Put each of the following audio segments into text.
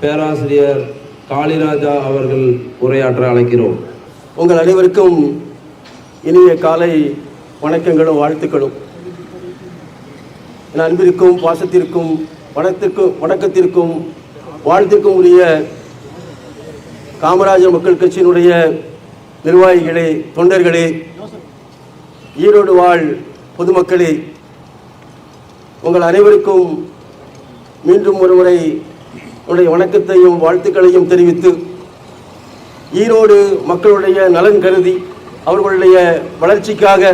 பேராசிரியர் காளிராஜா அவர்கள் உரையாற்ற அழைக்கிறோம். உங்கள் அனைவருக்கும் இனிய காலை வணக்கங்களும் வாழ்த்துக்களும். என் அன்பிற்கும் பாசத்திற்கும் வணக்கத்திற்கும் வணக்கத்திற்கும் வாழ்த்திற்கும் உரிய காமராஜர் மக்கள் கட்சியினுடைய நிர்வாகிகளே தொண்டர்களே ஈரோடு வாழ் பொதுமக்களே உங்கள் அனைவருக்கும் மீண்டும் ஒருமுறை உடைய வணக்கத்தையும் வாழ்த்துக்களையும் தெரிவித்து ஈரோடு மக்களுடைய நலன் கருதி அவர்களுடைய வளர்ச்சிக்காக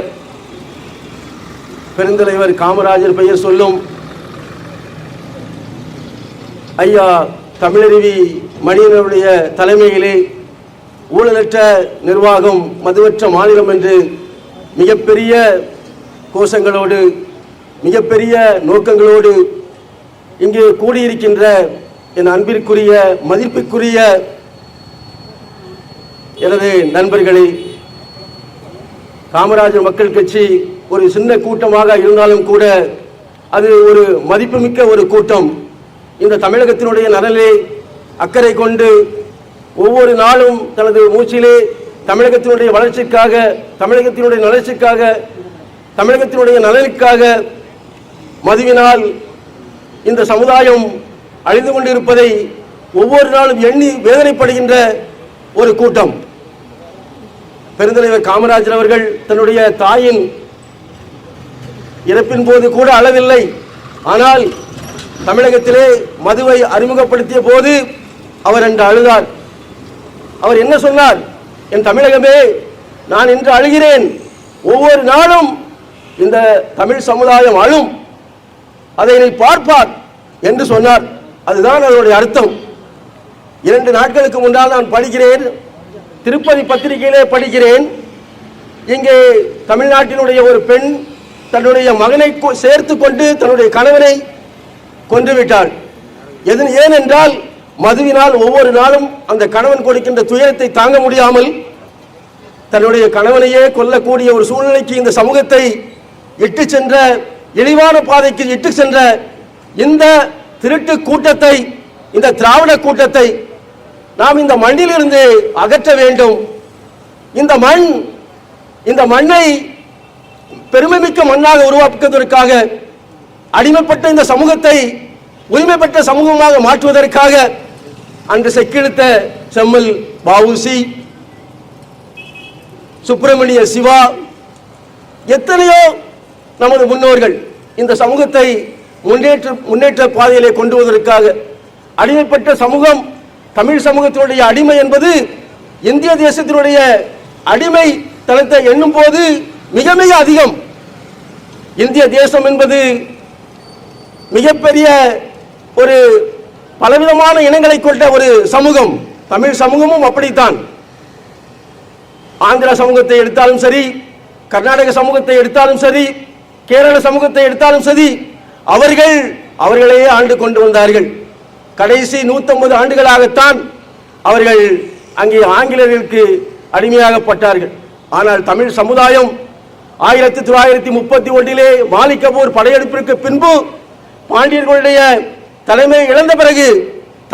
பெருந்தலைவர் காமராஜர் பெயர் சொல்லும் ஐயா தமிழருவி மணியனுடைய தலைமையிலே ஊழலற்ற நிர்வாகம் மதுவற்ற மாநிலம் என்று மிகப்பெரிய கோஷங்களோடு மிகப்பெரிய நோக்கங்களோடு இங்கே கூடியிருக்கின்ற என் அன்பிற்குரிய மதிப்பிற்குரிய எனது நண்பர்களே காமராஜர் மக்கள் கட்சி ஒரு சின்ன கூட்டமாக இருந்தாலும் கூட அது ஒரு மதிப்புமிக்க ஒரு கூட்டம். இந்த தமிழகத்தினுடைய நலனிலே அக்கறை கொண்டு ஒவ்வொரு நாளும் தனது மூச்சிலே தமிழகத்தினுடைய வளர்ச்சிக்காக தமிழகத்தினுடைய வளர்ச்சிக்காக தமிழகத்தினுடைய நலனுக்காக மதுவினால் இந்த சமுதாயம் அழிந்து கொண்டிருப்பதை ஒவ்வொரு நாளும் எண்ணி வேதனைப்படுகின்ற ஒரு கூட்டம். பெருந்தலைவர் காமராஜர் அவர்கள் தன்னுடைய தாயின் இறப்பின் போது கூட அளவில்லை. ஆனால் தமிழகத்திலே மதுவை அறிமுகப்படுத்திய போது அவர் என்று அழுதார். அவர் என்ன சொன்னார்? என் தமிழகமே நான் இன்று அழுகிறேன். ஒவ்வொரு நாளும் இந்த தமிழ் சமுதாயம் அழும். அதை நீ பார்ப்பார் என்று சொன்னார். அதுதான் அதனுடைய அர்த்தம். இரண்டு நாட்களுக்கு முன்னால் நான் படிக்கிறேன். திருப்பதி பத்திரிகையிலே படிக்கிறேன். இங்கே தமிழ்நாட்டினுடைய ஒரு பெண் தன்னுடைய மகனை கொ- சேர்த்து கொண்டு தன்னுடைய கணவனை கொன்றுவிட்டாள். எது ஏனென்றால் மதுவினால் ஒவ்வொரு நாளும் அந்த கணவன் கொடுக்கின்ற துயரத்தை தாங்க முடியாமல் தன்னுடைய கணவனையே கொல்லக்கூடிய ஒரு சூழ்நிலைக்கு இந்த சமூகத்தை இட்டு சென்ற இழிவான பாதைக்கு இட்டு சென்ற இந்த திருட்டு கூட்டத்தை இந்த திராவிட கூட்டத்தை நாம் இந்த மண்ணிலிருந்து அகற்ற வேண்டும். இந்த மண் இந்த மண்ணை பெருமைமிக்க மண்ணாக உருவாக்குவதற்காக அடிமைப்பட்ட இந்த சமூகத்தை உரிமைப்பட்ட சமூகமாக மாற்றுவதற்காக அன்று செக்கிழுத்த செம்மல் பாவுசி சுப்பிரமணிய சிவா எத்தனையோ நமது முன்னோர்கள் இந்த சமூகத்தை முன்னேற்ற முன்னேற்ற பாதையிலே கொண்டு வருவதற்காக அடிமைப்பட்ட சமூகம் தமிழ் சமூகத்தினுடைய அடிமை என்பது இந்திய தேசத்தினுடைய அடிமை தளத்தை எண்ணும் போது மிக மிக அதிகம். இந்திய தேசம் என்பது மிகப்பெரிய ஒரு பலவிதமான இனங்களை கொண்ட ஒரு சமூகம். தமிழ் சமூகமும் அப்படித்தான். ஆந்திர சமூகத்தை எடுத்தாலும் சரி கர்நாடக சமூகத்தை எடுத்தாலும் சரி கேரள சமூகத்தை எடுத்தாலும் சரி அவர்கள் அவர்களையே ஆண்டு கொண்டு வந்தார்கள். கடைசி 150 ஆண்டுகளாகத்தான் அவர்கள் அங்கே ஆங்கிலேயர்களுக்கு அடிமையாகப்பட்டார்கள். ஆனால் தமிழ் சமுதாயம் ஆயிரத்தி தொள்ளாயிரத்தி முப்பத்தி ஒன்றிலே மாலிக்கபூர் படையெடுப்பிற்கு பின்பு பாண்டியர்களுடைய தலைமை இழந்த பிறகு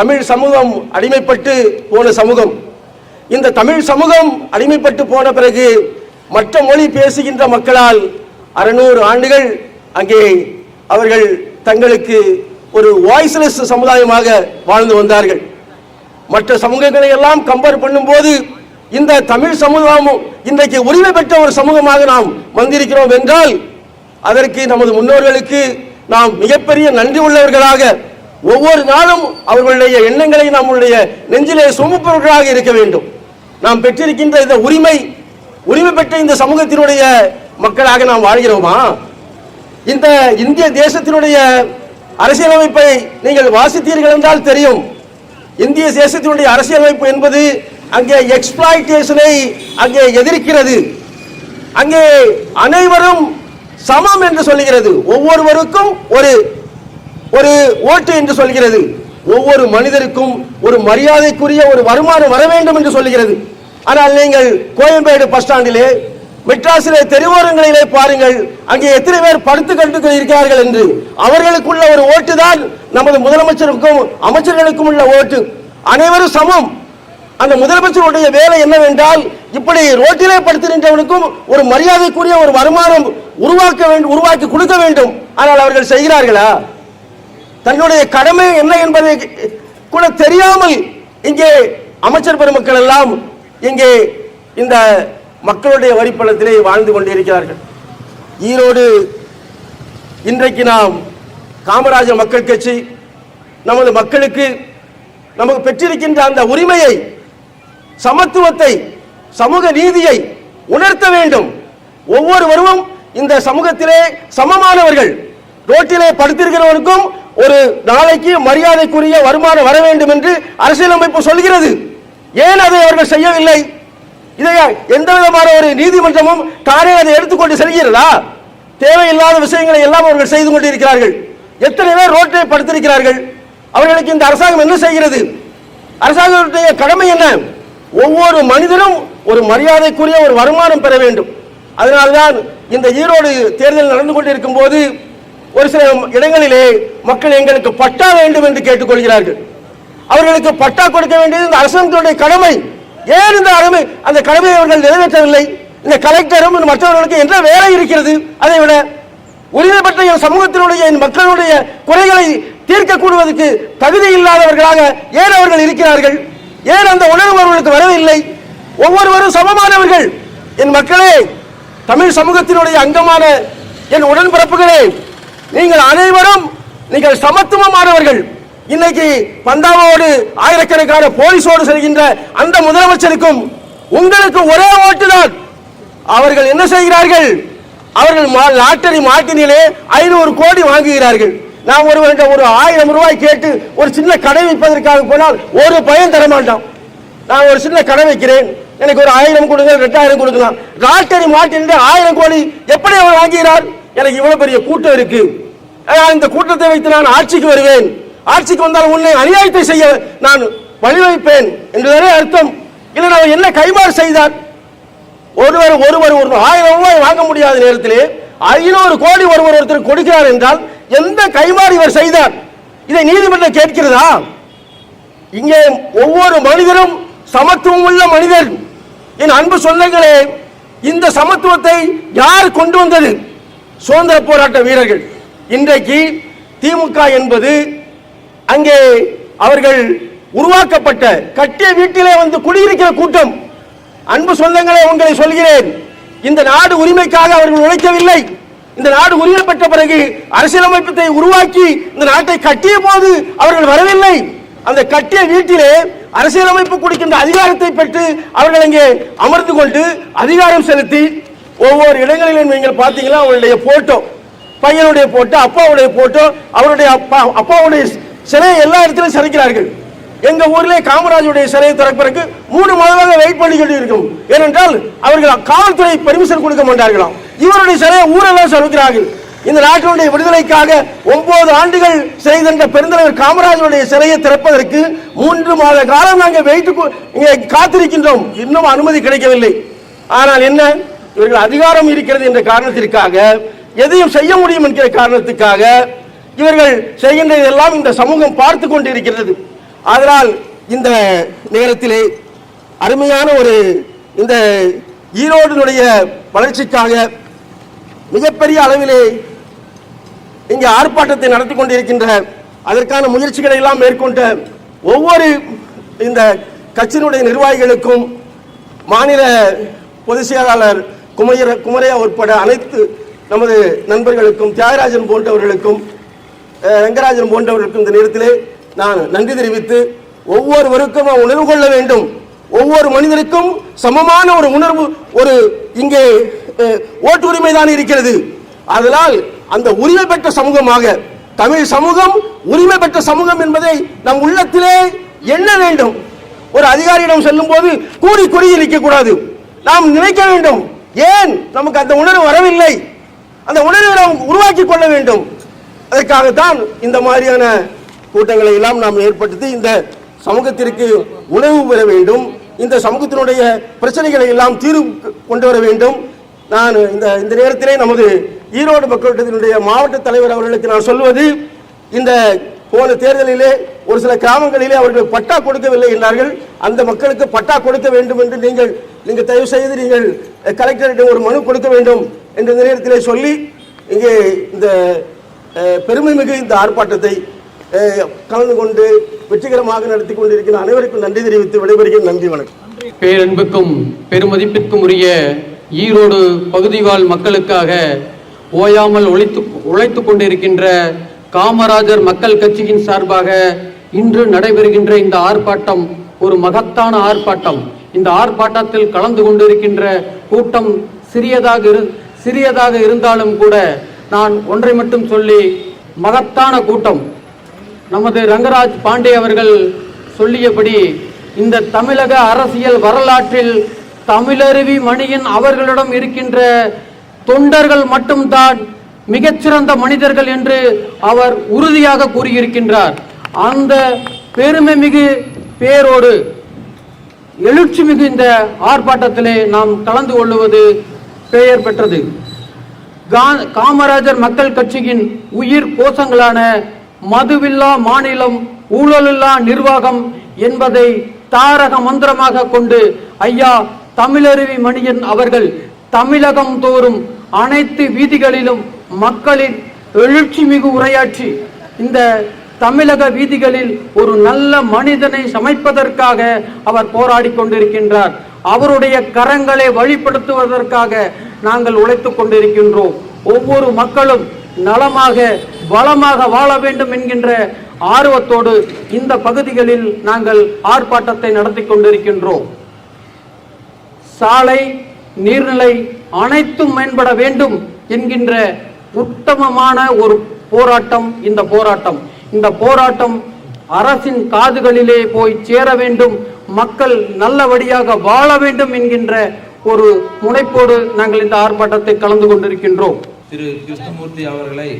தமிழ் சமூகம் அடிமைப்பட்டு போன சமூகம். இந்த தமிழ் சமூகம் அடிமைப்பட்டு போன பிறகு மற்ற மொழி பேசுகின்ற மக்களால் அறுநூறு ஆண்டுகள் அங்கே அவர்கள் தங்களுக்கு ஒரு வாய்ஸ்லெஸ் சமுதாயமாக வாழ்ந்து வந்தார்கள். மற்ற சமூகங்களை எல்லாம் கம்பேர் பண்ணும்போது இந்த தமிழ் சமூகமும் இன்றைக்கு உரிமை பெற்ற ஒரு சமூகமாக நாம் வந்திருக்கிறோம் என்றால் அதற்கு நமது முன்னோர்களுக்கு நாம் மிகப்பெரிய நன்றி உள்ளவர்களாக ஒவ்வொரு நாளும் அவர்களுடைய எண்ணங்களை நம்முடைய நெஞ்சிலே சுமப்பவர்களாக இருக்க வேண்டும். நாம் பெற்றிருக்கின்ற இந்த உரிமை உரிமை பெற்ற இந்த சமூகத்தினுடைய மக்களாக நாம் வாழ்கிறோமா? இந்த இந்திய தேசத்தினுடைய அரசியலமைப்பை நீங்கள் வாசித்தீர்கள் என்றால் தெரியும். இந்திய தேசத்தினுடைய அரசியலமைப்பு என்பது அங்கே எக்ஸ்பிளாய்டேஷனை அங்கே எதிர்க்கிறது. அங்கே அனைவரும் சமம் என்று சொல்லுகிறது. ஒவ்வொருவருக்கும் ஒரு ஒரு ஓட்டு என்று சொல்கிறது ஒவ்வொரு மனிதருக்கும் ஒரு மரியாதைக்குரிய ஒரு வருமானம் வர வேண்டும் என்று சொல்கிறது ஆனால் நீங்கள் கோயம்பேடு பஸ் ஸ்டாண்டிலே மெட்ராஸிலே தெருவோரங்களிலே பாருங்கள் அங்கே எத்தனை பேர் படுத்து கண்டு இருக்கிறார்கள் என்று. அவர்களுக்குள்ள ஒரு ஓட்டு தான் நமது முதலமைச்சருக்கும் அமைச்சர்களுக்கும் உள்ள ஓட்டு. அனைவரும் சமம். அந்த முதலமைச்சருடைய வேலை என்னவென்றால் இப்படி ரோட்டிலே படுத்து நின்றவனுக்கும் ஒரு மரியாதைக்குரிய ஒரு வருமானம் உருவாக்க வேண்டும் உருவாக்கி கொடுக்க வேண்டும். ஆனால் அவர்கள் செய்கிறார்களா? தன்னுடைய கடமை என்ன என்பதை கூட தெரியாமல் இங்கே அமைச்சர் பெருமக்கள் எல்லாம் இங்கே இந்த மக்களுடைய வரிப்பணத்திலே வாழ்ந்து கொண்டிருக்கிறார்கள். ஈரோடு இன்றைக்கு நாம் காமராஜர் மக்கள் கட்சி நமது மக்களுக்கு நமக்கு பெற்றிருக்கின்ற அந்த உரிமையை சமத்துவத்தை சமூக நீதியை உணர்த்த வேண்டும். ஒவ்வொருவரும் இந்த சமூகத்திலே சமமானவர்கள். ரோட்டிலே படுத்திருக்கிறவனுக்கும் ஒரு நாளைக்கு மரியாதைக்குரிய வருமானம் வர வேண்டும் என்று அரசியலமைப்பு சொல்கிறது. ஏன் அதை அவர்கள் செய்யவில்லை? இதை எந்த விதமான ஒரு நீதிமன்றமும் தானே அதை எடுத்துக்கொண்டு செல்கிறதா? தேவையில்லாத விஷயங்களை எல்லாம் அவர்கள் செய்து கொண்டிருக்கிறார்கள். எத்தனை பேர் ரோட்டை படுத்திருக்கிறார்கள்? அவர்களுக்கு இந்த அரசாங்கம் என்ன செய்கிறது? அரசாங்கத்துடைய கடமை என்ன? ஒவ்வொரு மனிதனும் ஒரு மரியாதைக்குரிய ஒரு வருமானம் பெற வேண்டும். அதனால்தான் இந்த ஈரோடு தேர்தல் நடந்து கொண்டிருக்கும் போது ஒரு சில இடங்களிலே மக்கள் எங்களுக்கு பட்டா வேண்டும் என்று கேட்டுக்கொள்கிறார்கள். அவர்களுக்கு பட்டா கொடுக்க வேண்டியது இந்த அரசாங்கத்துடைய கடமை. ஏன் இந்த அந்த கடமையை அவர்கள் நிறைவேற்றவில்லை? இந்த கலெக்டரும் மற்றவர்களுக்கு என்ன வேலை இருக்கிறது. அதை விட உரிமை என் சமூகத்தினுடைய என் மக்களுடைய குறைகளை தீர்க்கக்கூடுவதற்கு தகுதி இல்லாதவர்களாக ஏன் அவர்கள் இருக்கிறார்கள்? ஏன் அந்த உணர்வு அவர்களுக்கு வரவில்லை? ஒவ்வொருவரும் சமமானவர்கள். என் மக்களே தமிழ் சமூகத்தினுடைய அங்கமான என் உடன்பிறப்புகளே நீங்கள் அனைவரும் நீங்கள் சமத்துவமானவர்கள். இன்னைக்கு பந்தாவோடு ஆயிரக்கணக்கான போலீஸோடு செல்கின்ற அந்த முதலமைச்சருக்கும் உங்களுக்கு ஒரே ஓட்டுதான். அவர்கள் என்ன செய்கிறார்கள்? அவர்கள் மா- லாட்டரி மாட்டினிலே ஐநூறு கோடி வாங்குகிறார்கள். நான் ஒருவர்கிட்ட ஒரு ஆயிரம் ரூபாய் கேட்டு ஒரு சின்ன கடை வைப்பதற்காக போனால் ஒரு பயன் தர மாட்டான் நான் ஒரு சின்ன கடை வைக்கிறேன். எனக்கு ஒரு ஆயிரம் கொடுங்க ரெண்டாயிரம் கொடுக்கலாம். லாட்டரி மாட்டினிலே ஆயிரம் கோடி எப்படி அவர் வாங்குகிறார்? எனக்கு இவ்வளவு பெரிய கூட்டம் இருக்கு. நான் இந்த கூட்டத்தை வைத்து நான் ஆட்சிக்கு வருவேன். ஆட்சிக்கு வந்தால் உன்னை அநியாயத்தை செய்ய நான் வழிவகுப்பேன் என்றுதானே அர்த்தம். இல்லை அவர் என்ன கைமாறு செய்தார்? ஒருவர் ஒருவர் ஒரு ஆயிரம் ரூபாய் வாங்க முடியாத நேரத்திலே ஐநூறு கோடி ஒருவர் ஒருத்தர் கொடுக்கிறார் என்றால் எந்த கைமாறு இவர் செய்தார்? இதை நீதிமன்றம் கேட்கிறதா? இங்கே ஒவ்வொரு மனிதரும் சமத்துவம் உள்ள மனிதர். என் அன்பு சொந்தங்களே இந்த சமத்துவத்தை யார் கொண்டு வந்தது? சுதந்திர போராட்ட வீரர்கள். இன்றைக்கு திமுக என்பது அங்கே அவர்கள் உருவாக்கப்பட்ட கட்டிய வீட்டிலே வந்து குடியிருக்கிற கூட்டம். அன்பு சொந்தங்களே உங்களை சொல்கிறேன். இந்த நாடு உரிமைக்காக அவர்கள் உழைக்கவில்லை. இந்த நாடு உரிமை பெற்ற பிறகு அரசியலமைப்பத்தை உருவாக்கி இந்த நாட்டை கட்டிய போது அவர்கள் வரவில்லை. அந்த கட்டிய வீட்டிலே அரசியலமைப்பு கொடுக்கின்ற அதிகாரத்தை பெற்று அவர்கள் அங்கே அமர்ந்து கொண்டு அதிகாரம் செலுத்தி ஒவ்வொரு இடங்களிலும் நீங்கள் பார்த்தீங்கன்னா அவருடைய போட்டோ பையனுடைய போட்டோ அப்பாவுடைய போட்டோ அவருடைய அப்பா அப்பாவுடைய சிலையை எல்லா இடத்திலும் சிறைக்கிறார்கள் எங்க ஊரிலே காமராஜருடைய சிலையை திறப்பதற்கு மூணு மாதமாக வெயிட் பண்ணிக்கிட்டு இருக்கும் ஏனென்றால் அவர்கள் காவல்துறை பெர்மிஷன் கொடுக்க மாட்டார்களாம். இவருடைய சிலையை ஊரெல்லாம் சிறைக்கிறார்கள் இந்த நாட்டினுடைய விடுதலைக்காக ஒன்பது ஆண்டுகள் சிறை தந்த பெருந்தலைவர் காமராஜருடைய சிலையை திறப்பதற்கு மூன்று மாத காலம் நாங்கள் வெயிட் காத்திருக்கின்றோம். இன்னும் அனுமதி கிடைக்கவில்லை. ஆனால் என்ன? இவர்கள் அதிகாரம் இருக்கிறது என்ற காரணத்திற்காக எதையும் செய்ய முடியும் என்கிற காரணத்துக்காக இவர்கள் செய்கின்றதெல்லாம் இந்த சமூகம் பார்த்து கொண்டிருக்கிறது. அதனால் இந்த நேரத்திலே அருமையான ஒரு இந்த ஈரோடினுடைய வளர்ச்சிக்காக மிகப்பெரிய அளவிலே இங்கே ஆர்ப்பாட்டத்தை நடத்தி கொண்டிருக்கின்ற அதற்கான முயற்சிகளை எல்லாம் மேற்கொண்ட ஒவ்வொரு இந்த கட்சியினுடைய நிர்வாகிகளுக்கும் மாநில பொதுச் செயலாளர் குமையர குமரையா உட்பட அனைத்து நமது நண்பர்களுக்கும் தியாகராஜன் போன்றவர்களுக்கும் ரங்கராஜன் போன்றவர்களுக்கு இந்த நேரத்திலே நான் நன்றி தெரிவித்து ஒவ்வொருவருக்கும் உணர்வு கொள்ள வேண்டும். ஒவ்வொரு மனிதருக்கும் சமமான ஒரு உணர்வு ஒரு இங்கே ஓட்டு உரிமை தான் இருக்கிறது. அதனால் அந்த உரிமை பெற்ற சமூகமாக தமிழ் சமூகம் உரிமை பெற்ற சமூகம் என்பதை நம் உள்ளத்திலே எண்ண வேண்டும். ஒரு அதிகாரியிடம் செல்லும் போது கூறி கூறி நிற்கக்கூடாது நாம் நினைக்க வேண்டும். ஏன்? நமக்கு அந்த உணர்வு வரவில்லை. அந்த உணர்வை நாம் உருவாக்கி கொள்ள வேண்டும். அதற்காகத்தான் இந்த மாதிரியான கூட்டங்களை எல்லாம் நாம் ஏற்படுத்தி இந்த சமூகத்திற்கு உணவு பெற வேண்டும். இந்த சமூகத்தினுடைய பிரச்சனைகளை எல்லாம் தீர்வு கொண்டு வர வேண்டும். நான் இந்த இந்த நேரத்திலே நமது ஈரோடு மக்களிடத்தினுடைய மாவட்ட தலைவர் அவர்களுக்கு நான் சொல்வது இந்த போன தேர்தலிலே ஒரு சில கிராமங்களிலே அவர்கள் பட்டா கொடுக்கவில்லை என்றார்கள். அந்த மக்களுக்கு பட்டா கொடுக்க வேண்டும் என்று நீங்கள் நீங்கள் தயவு செய்து நீங்கள் கலெக்டரிடம் ஒரு மனு கொடுக்க வேண்டும் என்ற இந்த நேரத்திலே சொல்லி இங்கே இந்த பெருமை மிகு இந்த ஆர்ப்பாட்டத்தை கலந்து கொண்டு வெற்றிகரமாக நடத்தி கொண்டிருக்கிற அனைவருக்கும் நன்றி தெரிவித்து விடைபெறுகிறேன். நன்றி வணக்கம். பேரன்புக்கும் பெருமதிப்பிற்கும் உரிய ஈரோடு பகுதிவாழ் மக்களுக்காக ஓயாமல் உழைத்து கொண்டிருக்கின்ற காமராஜர் மக்கள் கட்சியின் சார்பாக இன்று நடைபெறுகின்ற இந்த ஆர்ப்பாட்டம் ஒரு மகத்தான ஆர்ப்பாட்டம். இந்த ஆர்ப்பாட்டத்தில் கலந்து கொண்டிருக்கின்ற கூட்டம் சிறியதாக இரு சிறியதாக இருந்தாலும் கூட நான் ஒன்றை மட்டும் சொல்லி மகத்தான கூட்டம் நமது ரங்கராஜ் பாண்டே அவர்கள் சொல்லியபடி இந்த தமிழக அரசியல் வரலாற்றில் தமிழருவி மணியின் அவர்களிடம் இருக்கின்ற தொண்டர்கள் மட்டும்தான் மிகச்சிறந்த மனிதர்கள் என்று அவர் உறுதியாக கூறியிருக்கின்றார். அந்த பெருமை மிகு பேரோடு எழுச்சி மிகு இந்த ஆர்ப்பாட்டத்திலே நாம் கலந்து கொள்ளுவது பெயர் பெற்றது. காமராஜர் மக்கள் கட்சியின் உயிர் கோஷங்களான மதுவில்லா மாநிலம் ஊழலில்லா நிர்வாகம் என்பதை தாரக மந்திரமாக கொண்டு ஐயா தமிழருவி மணியன் அவர்கள் தமிழகம் தோறும் அனைத்து வீதிகளிலும் மக்களின் எழுச்சி மிகு உரையாற்றி இந்த தமிழக வீதிகளில் ஒரு நல்ல மனிதனை சமைப்பதற்காக அவர் போராடி கொண்டிருக்கின்றார். அவருடைய கரங்களை வழிப்படுத்துவதற்காக நாங்கள் உழைத்துக் கொண்டிருக்கின்றோம். ஒவ்வொரு மக்களும் நலமாக வளமாக வாழ வேண்டும் என்கின்ற ஆர்வத்தோடு இந்த பகுதிகளில் நாங்கள் ஆர்ப்பாட்டத்தை நடத்தி கொண்டிருக்கின்றோம். சாலை நீர்நிலை அனைத்தும் மேம்பட வேண்டும் என்கின்ற உத்தமமான ஒரு போராட்டம் இந்த போராட்டம். இந்த போராட்டம் அரசின் காதுகளிலே போய் சேர வேண்டும் மக்கள் நல்லபடியாக வாழ வேண்டும் என்கின்ற ஒரு முனைப்போடு நாங்கள் இந்த ஆர்ப்பாட்டத்தை கலந்து கொண்டிருக்கின்றோம். திரு கிருஷ்ணமூர்த்தி அவர்களை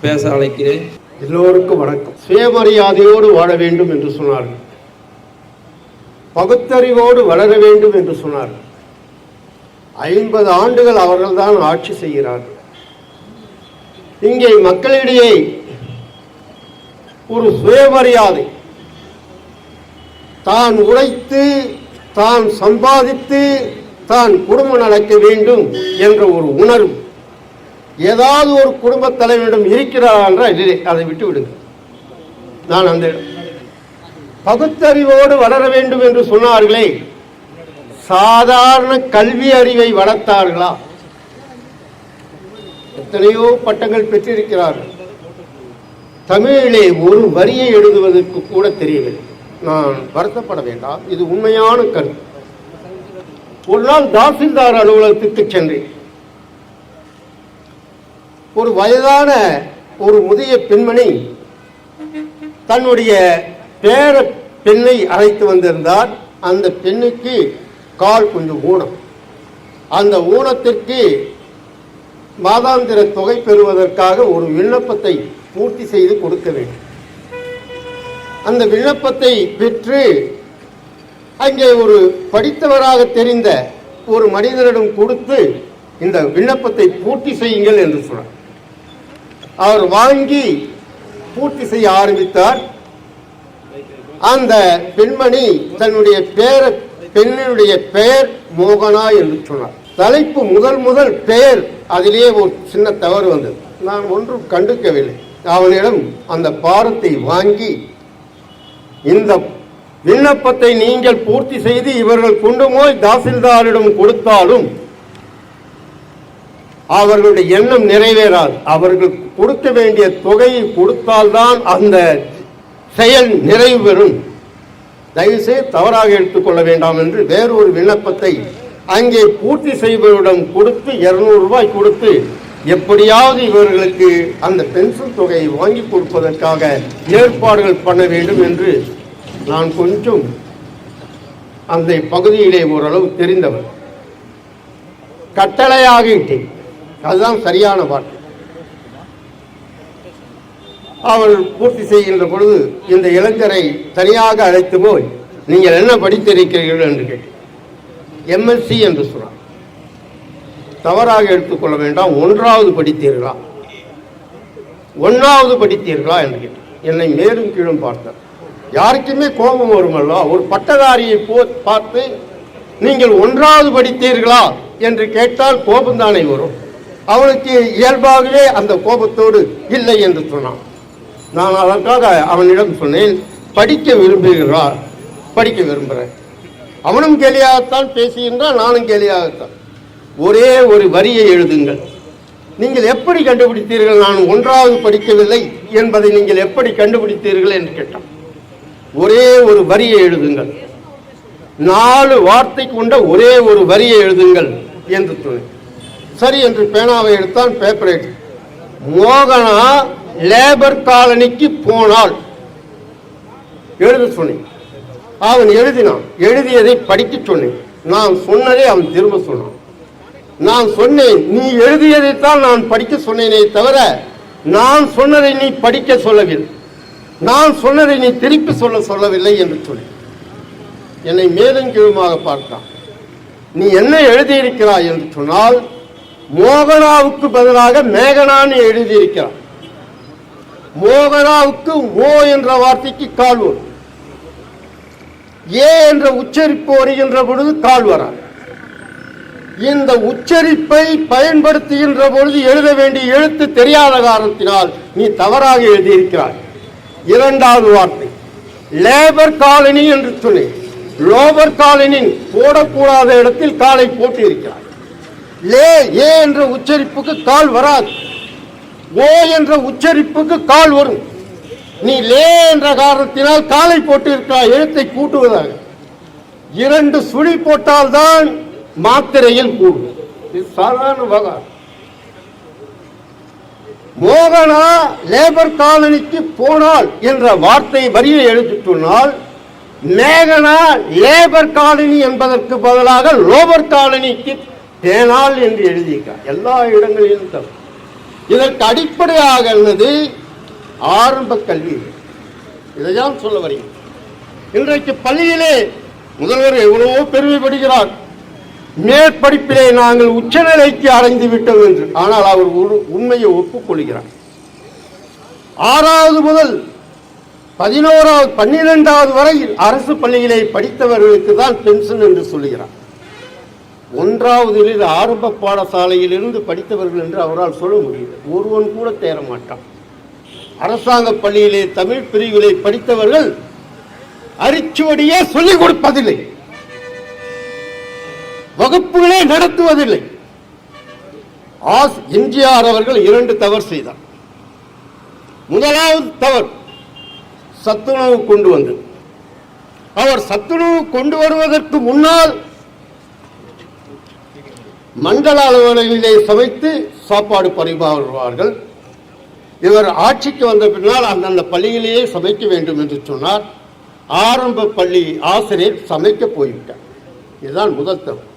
பேச அழைக்கிறேன். எல்லோருக்கும் வணக்கம். சுயமரியாதையோடு வாழ வேண்டும் என்று சொன்னார்கள். பகுத்தறிவோடு வளர வேண்டும் என்று சொன்னார்கள். ஐம்பது ஆண்டுகள் அவர்கள்தான் ஆட்சி செய்கிறார்கள். இங்கே மக்களிடையே ஒரு சுயமரியாதை தான் உழைத்து தான் சம்பாதித்து தான் குடும்பம் நடக்க வேண்டும் என்ற ஒரு உணர்வு. ஏதாவது ஒரு குடும்பத் தலைவரிடம் இருக்கிறாரா என்றால் இல்லை அதை விட்டு விடுங்க நான் அந்த பகுத்தறிவோடு வளர வேண்டும் என்று சொன்னார்களே சாதாரண கல்வி அறிவை வளர்த்தார்களா? எத்தனையோ பட்டங்கள் பெற்றிருக்கிறார்கள். தமிழிலே ஒரு வரியை எழுதுவதற்கு கூட தெரியவில்லை. நான் வருத்தப்பட வேண்டாம். இது உண்மையான கருத்து. ஒரு நாள் தாசில்தார் அலுவலகத்துக்கு சென்றேன். ஒரு வயதான ஒரு முதிய பெண்மணி தன்னுடைய பேர பெண்ணை அழைத்து வந்திருந்தார். அந்த பெண்ணுக்கு கால் கொஞ்சம் ஊனம். அந்த ஊனத்திற்கு மாதாந்திர தொகை பெறுவதற்காக ஒரு விண்ணப்பத்தை பூர்த்தி செய்து கொடுக்க வேண்டும். அந்த விண்ணப்பத்தை பெற்று அங்கே ஒரு படித்தவராக தெரிந்த ஒரு மனிதரிடம் கொடுத்து இந்த விண்ணப்பத்தை பூர்த்தி செய்யுங்கள் என்று சொன்னார். அவர் வாங்கி பூர்த்தி செய்ய ஆரம்பித்தார். அந்த பெண்மணி தன்னுடைய பேர பெண்ணினுடைய பெயர் மோகனா என்று சொன்னார். தலைப்பு முதல் முதல் பெயர் அதிலேயே ஒரு சின்ன தவறு வந்தது. நான் ஒன்றும் கண்டுக்கவில்லை. அவனிடம் அந்த பாரத்தை வாங்கி இந்த விண்ணப்பத்தை நீங்கள் பூர்த்தி செய்து இவர்கள் கொண்டு போய் தாசில்தாரிடம் கொடுத்தாலும் அவர்களுடைய எண்ணம் நிறைவேறாது. அவர்கள் கொடுக்க வேண்டிய தொகையை கொடுத்தால்தான் அந்த செயல் நிறைவு பெறும் தயவுசெய்து தவறாக எடுத்துக்கொள்ள வேண்டாம் என்று வேறொரு விண்ணப்பத்தை அங்கே பூர்த்தி செய்பவரிடம் கொடுத்து இருநூறு ரூபாய் கொடுத்து எப்படியாவது இவர்களுக்கு அந்த பென்ஷன் தொகையை வாங்கி கொடுப்பதற்காக ஏற்பாடுகள் பண்ண வேண்டும் என்று நான் கொஞ்சம் அந்த பகுதியிலே ஓரளவு தெரிந்தவர். கட்டளையாகிட்டேன் அதுதான் சரியான வார்த்தை. அவள் பூர்த்தி செய்கின்ற பொழுது இந்த இளைஞரை தனியாக அழைத்து போய் நீங்கள் என்ன படித்திருக்கிறீர்கள்? என்று கேட்டேன். எம்எஸ்சி என்று சொன்னார் தவறாக எடுத்துக்கொள்ள வேண்டாம். ஒன்றாவது படித்தீர்களா? ஒன்றாவது படித்தீர்களா என்று கேட்டேன். என்னை மேலும் கீழும் பார்த்தார் யாருக்குமே கோபம் வருமல்ல? ஒரு பட்டதாரியை போ பார்த்து நீங்கள் ஒன்றாவது படித்தீர்களா? என்று கேட்டால் கோபம்தானே வரும். அவனுக்கு இயல்பாகவே அந்த கோபத்தோடு இல்லை என்று சொன்னான். நான் அதற்காக அவனிடம் சொன்னேன் படிக்க விரும்புகிறார் படிக்க விரும்புகிறேன். அவனும் கேலியாகத்தான் பேசுகின்றான் நானும் கேலியாகத்தான். ஒரே ஒரு வரியை எழுதுங்கள். நீங்கள் எப்படி கண்டுபிடித்தீர்கள்? நான் ஒன்றாவது படிக்கவில்லை என்பதை நீங்கள் எப்படி கண்டுபிடித்தீர்கள் என்று கேட்டான். ஒரே ஒரு வரியை எழுதுங்கள். நாலு வார்த்தை கொண்ட ஒரே ஒரு வரியை எழுதுங்கள் என்று சொன்னேன். சரி என்று பேனாவை எடுத்தான் பேப்பரை மோகனா லேபர் காலனிக்கு போனால் எழுத சொன்னேன். அவன் எழுதினான். எழுதியதை படிக்க சொன்னேன். நான் சொன்னதை அவன் திரும்ப சொன்னான். நான் சொன்னேன் நீ எழுதியதைத்தான் நான் படிக்க சொன்னேனே தவிர நான் சொன்னதை நீ படிக்க சொல்லவில்லை. நான் சொன்னதை நீ திருப்பி சொல்ல சொல்லவில்லை என்று சொல்லி என்னை மேலும் கீழுமாக பார்த்தான். நீ என்ன எழுதியிருக்கிறாய் என்று சொன்னால் மோகனாவுக்கு பதிலாக மேகனான்னு எழுதியிருக்கிறான். மோகனாவுக்கு ஓ என்ற வார்த்தைக்கு கால்வர் ஏ என்ற உச்சரிப்பு வருகின்ற பொழுது கால் வராது. இந்த உச்சரிப்பை பயன்படுத்துகின்ற பொழுது எழுத வேண்டிய எழுத்து தெரியாத காரணத்தினால் நீ தவறாக எழுதியிருக்கிறாய். இரண்டாவது வார்த்தை லேபர் காலனி என்று சொன்னேன் லோபர் காலனி போடக்கூடாத இடத்தில் காலை போட்டு லே ஏ என்ற உச்சரிப்புக்கு கால் வராது. ஓ என்ற உச்சரிப்புக்கு கால் வரும். நீ லே என்ற காரணத்தினால் காலை போட்டு இருக்கிறாய் எழுத்தை கூட்டுவதாக. இரண்டு சுழி போட்டால்தான் மாத்திரையில் கூடும் இது சாதாரண விவகாரம் மோகனா லேபர் காலனிக்கு போனால் என்ற வார்த்தை வரியை எழுதிட்டுனால் சொன்னால் மேகனா லேபர் காலனி என்பதற்கு பதிலாக லோபர் காலனிக்கு தேனால் என்று எழுதியிருக்கார். எல்லா இடங்களிலும் தப்பு இதற்கு அடிப்படையாக உள்ளது ஆரம்ப கல்வி. இதைதான் சொல்ல வருகிறேன் இன்றைக்கு பள்ளியிலே முதல்வர் எவ்வளவோ பெருமைப்படுகிறார். மேற்படிப்பிலே நாங்கள் உச்சநிலைக்கு அடைந்து விட்டோம் என்று. ஆனால் அவர் உண்மையை ஒப்புக்கொள்கிறார். ஆறாவது முதல் பதினோராவது பன்னிரெண்டாவது வரை அரசு பள்ளியிலே படித்தவர்களுக்கு தான் பென்ஷன் என்று சொல்லுகிறார். ஒன்றாவதிலிருந்து ஆரம்ப பாடசாலையிலிருந்து படித்தவர்கள் என்று அவரால் சொல்ல முடியல. ஒருவன் கூட தேர மாட்டான். அரசாங்க பள்ளியிலே தமிழ் பிரிவிலே படித்தவர்கள் அரிச்சுவடியே சொல்லிக் கொடுப்பதில்லை. வகுப்புகளே நடத்துவதில்லை. ஆஸ் எம்ஜிஆர் அவர்கள் இரண்டு தவறு செய்தார். முதலாவது தவறு சத்துணவு கொண்டு வந்தது. அவர் சத்துணவு கொண்டு வருவதற்கு முன்னால் மண்டல அலுவலகங்களிலே சமைத்து சாப்பாடு பரிமாறுவார்கள். இவர் ஆட்சிக்கு வந்த பின்னால் அந்தந்த பள்ளியிலேயே சமைக்க வேண்டும் என்று சொன்னார். ஆரம்ப பள்ளி ஆசிரியர் சமைக்க போய்விட்டார். இதுதான் முதல் தவறு.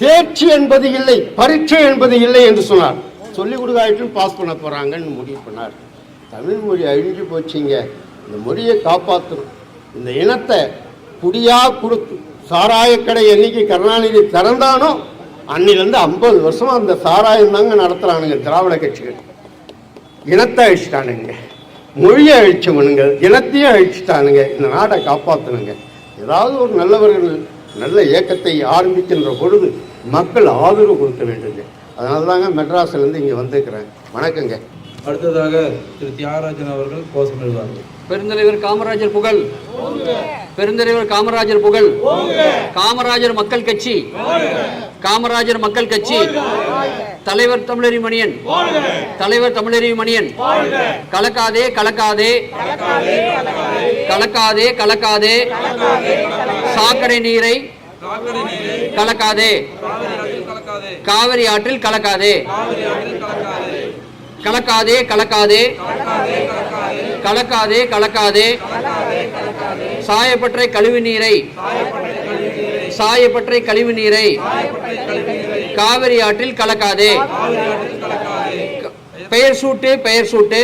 தேர்ச்சி என்பது இல்லை பரீட்சை என்பது இல்லை என்று சொன்னார். சொல்லிக் கொடுக்காயிட்டும் பாஸ் பண்ண போறாங்கன்னு முடிவு பண்ணார். தமிழ் மொழி அழிஞ்சு போச்சுங்க. இந்த மொழியை காப்பாற்றணும் இந்த இனத்தை குடியா கொடுத்து சாராயக்கடை என்னைக்கு கருணாநிதி திறந்தானோ அன்னிலிருந்து ஐம்பது வருஷமா அந்த சாராயம் தாங்க நடத்துறானுங்க திராவிட கட்சிகள். இனத்தை அழிச்சிட்டானுங்க. மொழியை அழிச்சவனுங்க இனத்தையும் அழிச்சிட்டானுங்க. இந்த நாட்டை காப்பாற்றணுங்க ஏதாவது ஒரு நல்லவர்கள் நல்ல இயக்கத்தை ஆரம்பிக்கின்ற பொழுது மக்கள் ஆதரவு கொடுக்க வேண்டுங்க அதனால தாங்க மெட்ராஸ்லேருந்து இங்கே வந்திருக்கிறேன். வணக்கங்க. அடுத்ததாக திரு தியாகராஜன் அவர்கள் கோஷம் எழுதுவார்கள் பெருந்தலைவர் காமராஜர் புகழ். பெருந்தலைவர் காமராஜர் புகழ். காமராஜர் மக்கள் கட்சி. காமராஜர் மக்கள் கட்சி. தலைவர் தமிழறி மணியன் தலைவர் தமிழறி மணியன் கலக்காதே கலக்காதே. கலக்காதே கலக்காதே. சாக்கடை நீரை. கலக்காதே. காவிரி ஆற்றில் கலக்காதே. கலக்காதே. கலக்காதே கலக்காதே. கலக்காதே சாயப்பற்றை கழிவு நீரை. சாயப்பற்றை கழிவு நீரை. காவிரி ஆற்றில் கலக்காதே. பெயர் சூட்டு பெயர் சூட்டு.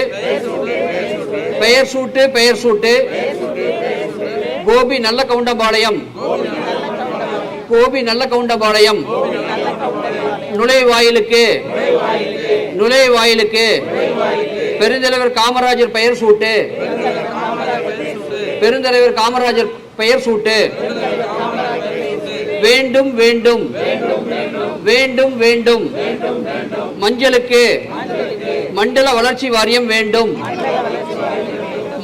பெயர் சூட்டு பெயர் சூட்டு. கோபி நல்ல கவுண்டபாளையம் கோபி நல்ல கவுண்டபாளையம் நுழைவாயிலுக்கு. நுழைவாயிலுக்கு. பெருந்தலைவர் காமராஜர் பெயர் சூட்டு. பெருந்தலைவர் காமராஜர் பெயர் சூட்டு. வேண்டும் வேண்டும். வேண்டும் வேண்டும். மஞ்சளுக்கு. மண்டல வளர்ச்சி வாரியம் வேண்டும்.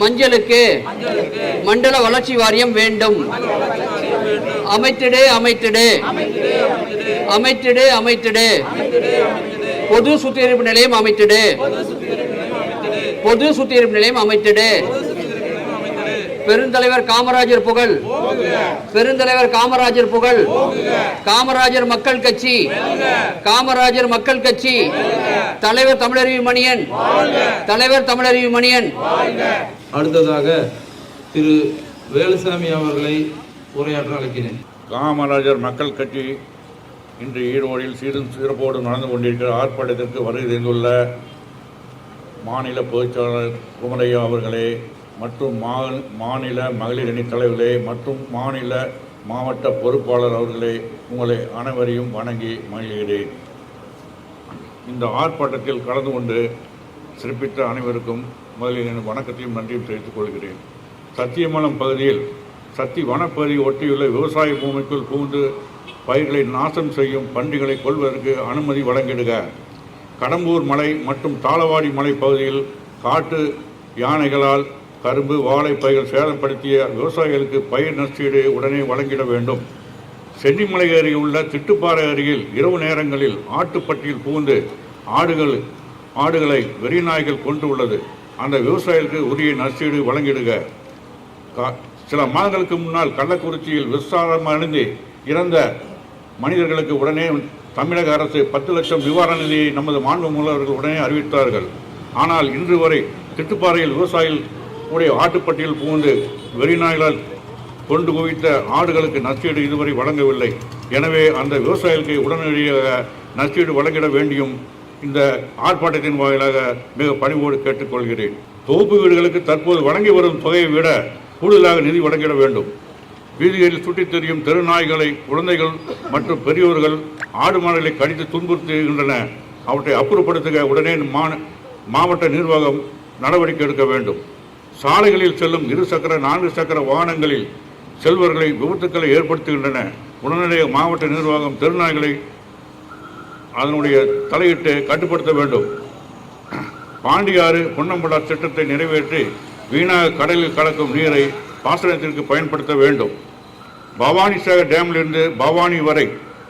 மஞ்சளுக்கு. மண்டல வளர்ச்சி வாரியம் வேண்டும். அமைத்திடு அமைத்திடு. அமைத்திடு அமைத்திடு. பொது சுத்திகரிப்பு நிலையம் அமைத்திடு. பொது சுத்திகரிப்பு நிலையம் அமைத்திடு. பெருந்தலைவர் காமராஜர் புகழ். பெருந்தலைவர் காமராஜர் புகழ். காமராஜர் மக்கள் கட்சி. காமராஜர் மக்கள் கட்சி. தலைவர் தமிழறிவு மணியன். தலைவர் தமிழறிவு மணியன். அடுத்ததாக திரு வேலுசாமி அவர்களை உரையாற்ற அழைக்கிறேன். காமராஜர் மக்கள் கட்சி இன்று ஈரோடில் சீரும் சிறப்போடு நடந்து கொண்டிருக்கிற ஆர்ப்பாட்டத்திற்கு வருகை தந்துள்ள மாநில பொதுச்செயலாளர் குமரையா அவர்களே மற்றும் மா- மாநில மகளிர் அணி தலைவர்களே மற்றும் மாநில மாவட்ட பொறுப்பாளர் அவர்களே உங்களை அனைவரையும் வணங்கி மகிழ்கிறேன். இந்த ஆர்ப்பாட்டத்தில் கலந்து கொண்டு சிறப்பித்த அனைவருக்கும் முதலில் என் வணக்கத்தையும் நன்றியும் தெரிவித்துக் கொள்கிறேன். சத்தியமலம் பகுதியில் சத்தி வனப்பகுதியை ஒட்டியுள்ள விவசாய பூமிக்குள் புகுந்து பயிர்களை நாசம் செய்யும் பன்றிகளை கொள்வதற்கு அனுமதி வழங்கிடுக. கடம்பூர் மலை மற்றும் தாளவாடி மலை பகுதியில் காட்டு யானைகளால் கரும்பு வாழை பயிர்கள் சேதப்படுத்திய விவசாயிகளுக்கு பயிர் நஷ்டீடு உடனே வழங்கிட வேண்டும். சென்னிமலை அருகே உள்ள திட்டுப்பாறை அருகில் இரவு நேரங்களில் ஆட்டுப்பட்டியில் புகுந்து ஆடுகள் ஆடுகளை வெறிநாய்கள் கொண்டு உள்ளது. அந்த விவசாயிகளுக்கு உரிய நஷ்டீடு வழங்கிடுக. கா- சில மாதங்களுக்கு முன்னால் கள்ளக்குறிச்சியில் விசாரம் அணிந்து இறந்த மனிதர்களுக்கு உடனே தமிழக அரசு பத்து லட்சம் நிவாரண நிதியை நமது மாண்பு மூலவர்கள் உடனே அறிவித்தார்கள். ஆனால் இன்று வரை திட்டுப்பாறையில் விவசாயிகள் உடைய ஆட்டுப்பட்டியில் புகுந்து வெறிநாய்களால் கொண்டு குவித்த ஆடுகளுக்கு நஷ்டீடு இதுவரை வழங்கவில்லை. எனவே அந்த விவசாயிகளுக்கு உடனடியாக நஷ்டீடு வழங்கிட வேண்டியும் இந்த ஆர்ப்பாட்டத்தின் வாயிலாக மிக பணிவோடு கேட்டுக்கொள்கிறேன். தொகுப்பு வீடுகளுக்கு தற்போது வழங்கி வரும் தொகையை விட கூடுதலாக நிதி வழங்கிட வேண்டும். வீதிகளில் சுட்டித் தெரியும் தெருநாய்களை குழந்தைகள் மற்றும் பெரியோர்கள் ஆடு மாடுகளை கடித்து துன்புறுத்துகின்றன. அவற்றை அப்புறப்படுத்துக உடனே மா- மாவட்ட நிர்வாகம் நடவடிக்கை எடுக்க வேண்டும். சாலைகளில் செல்லும் இரு சக்கர நான்கு சக்கர வாகனங்களில் செல்வர்களை விபத்துக்களை ஏற்படுத்துகின்றன. உடனடியாக மாவட்ட நிர்வாகம் தெருநாய்களை அதனுடைய தலையிட்டு கட்டுப்படுத்த வேண்டும். பாண்டியாறு பொன்னம்பலா திட்டத்தை நிறைவேற்றி வீணாக கடலில் கலக்கும் நீரை பாசனத்திற்கு பயன்படுத்த வேண்டும். பவானி சாகர் டேமிலிருந்து பவானி வரை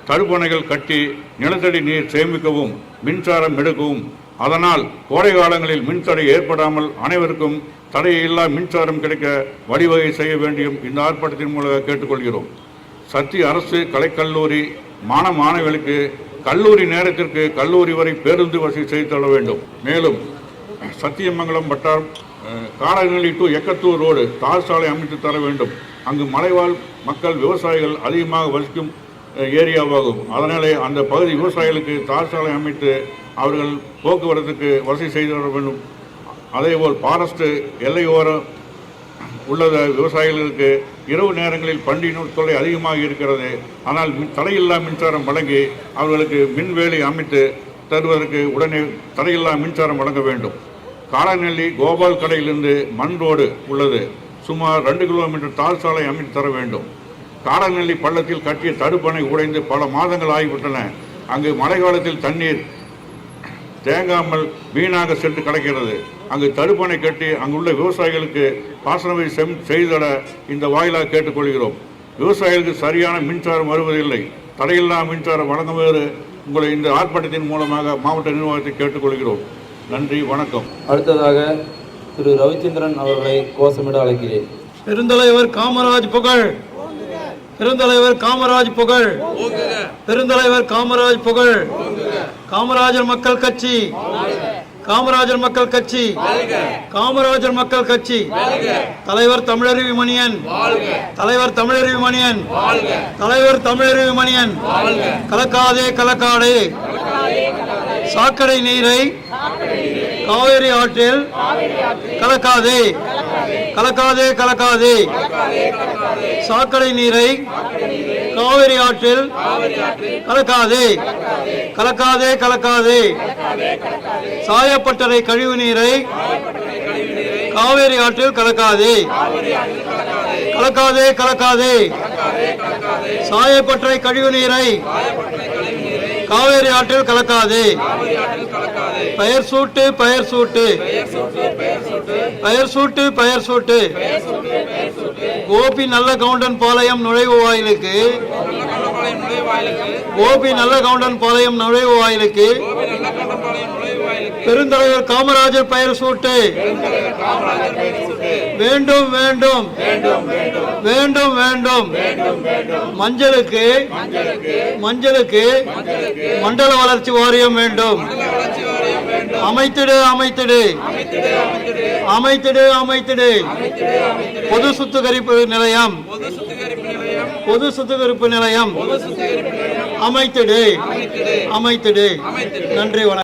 தடுப்பணைகள் கட்டி நிலத்தடி நீர் சேமிக்கவும் மின்சாரம் எடுக்கவும் அதனால் கோடை காலங்களில் மின்தடை ஏற்படாமல் அனைவருக்கும் தடையில்லா மின்சாரம் கிடைக்க வழிவகை செய்ய வேண்டியும் இந்த ஆர்ப்பாட்டத்தின் மூலம் கேட்டுக்கொள்கிறோம். சத்தி அரசு கலைக்கல்லூரி மாணவ மாணவிகளுக்கு கல்லூரி நேரத்திற்கு கல்லூரி வரை பேருந்து வசதி செய்து தர வேண்டும். மேலும் சத்தியமங்கலம் வட்டாரம் காலநிலை டு எக்கத்தூர் ரோடு தார் சாலை அமைத்து தர வேண்டும். அங்கு மலைவாழ் மக்கள் விவசாயிகள் அதிகமாக வசிக்கும் ஏரியாவாகும். அதனாலே அந்த பகுதி விவசாயிகளுக்கு தார் சாலை அமைத்து அவர்கள் போக்குவரத்துக்கு வசதி செய்து தர வேண்டும். அதேபோல் ஃபாரஸ்ட்டு எல்லையோரம் உள்ள விவசாயிகளுக்கு இரவு நேரங்களில் பண்டிகை தொல்லை அதிகமாக இருக்கிறது. ஆனால் மின் தடையில்லா மின்சாரம் வழங்கி அவர்களுக்கு மின்வேலி அமைத்து தருவதற்கு உடனே தடையில்லா மின்சாரம் வழங்க வேண்டும். காலநெல்லி கோபால் கடையிலிருந்து மண் ரோடு உள்ளது. சுமார் ரெண்டு கிலோமீட்டர் தார் சாலை அமைத்து தர வேண்டும். காடநெல்லி பள்ளத்தில் கட்டிய தடுப்பணை உடைந்து பல மாதங்கள் ஆகிவிட்டன. அங்கு மழை காலத்தில் தண்ணீர் தேங்காமல் வீணாக சென்று கிடக்கிறது. அங்கு தடுப்பணை கட்டி அங்குள்ள விவசாயிகளுக்கு பாசனவை செம் செய்தட இந்த வாயிலாக கேட்டுக்கொள்கிறோம். விவசாயிகளுக்கு சரியான மின்சாரம் வருவதில்லை. தடையில்லா மின்சாரம் வழங்குமாறு உங்களை இந்த ஆர்ப்பாட்டத்தின் மூலமாக மாவட்ட நிர்வாகத்தை கேட்டுக்கொள்கிறோம். நன்றி வணக்கம். அடுத்ததாக திரு ரவிச்சந்திரன் அவர்களை கோஷமிட அழைக்கிறேன். பெருந்தலைவர் காமராஜ் புகழ். பெருந்தலைவர் காமராஜ் புகழ். பெருந்தலைவர் காமராஜ் புகழ். காமராஜர் மக்கள் கட்சி. காமராஜர் மக்கள் கட்சி. காமராஜர் மக்கள் கட்சி. தலைவர் தமிழறிவி மணியன். தலைவர் தமிழறிவி மணியன். தலைவர் தமிழறிவி மணியன். கலக்காதே கலக்காடே. சாக்கடை நீரை காவேரி ஆற்றில் கலக்காதே. கலக்காதே கலக்காதே. சாக்கடை நீரை காவிரி ஆற்றில் கலக்காதே. கலக்காதே கலக்காதே. சாயப்பட்டறை கழிவு நீரை காவேரி ஆற்றில் கலக்காதே. கலக்காதே கலக்காதே. சாயப்பட்டறை கழிவு நீரை காவேரி ஆற்றில் கலக்காதே. பெயர் சூட்டு பெயர் சூட்டு. பெயர் சூட்டு பெயர் சூட்டு. கோபி நல்ல கவுண்டன் பாளையம் நுழைவு வாயிலுக்கு. கோபி நல்ல கவுண்டன் பாளையம் நுழைவு வாயிலுக்கு. பெருந்தலைவர் காமராஜர் பெயர் சூட்டு. வேண்டும் வேண்டும். வேண்டும் வேண்டும். மஞ்சளுக்கு மஞ்சளுக்கு மண்டல வளர்ச்சி வாரியம் வேண்டும். அமைத்திடு அமைத்திடு. அமைத்திடு அமைத்திடு. பொது சுத்திகரிப்பு நிலையம். பொது சுத்திகரிப்பு நிலையம். அமைத்திடு. அமைத்திடு. நன்றி வணக்கம்.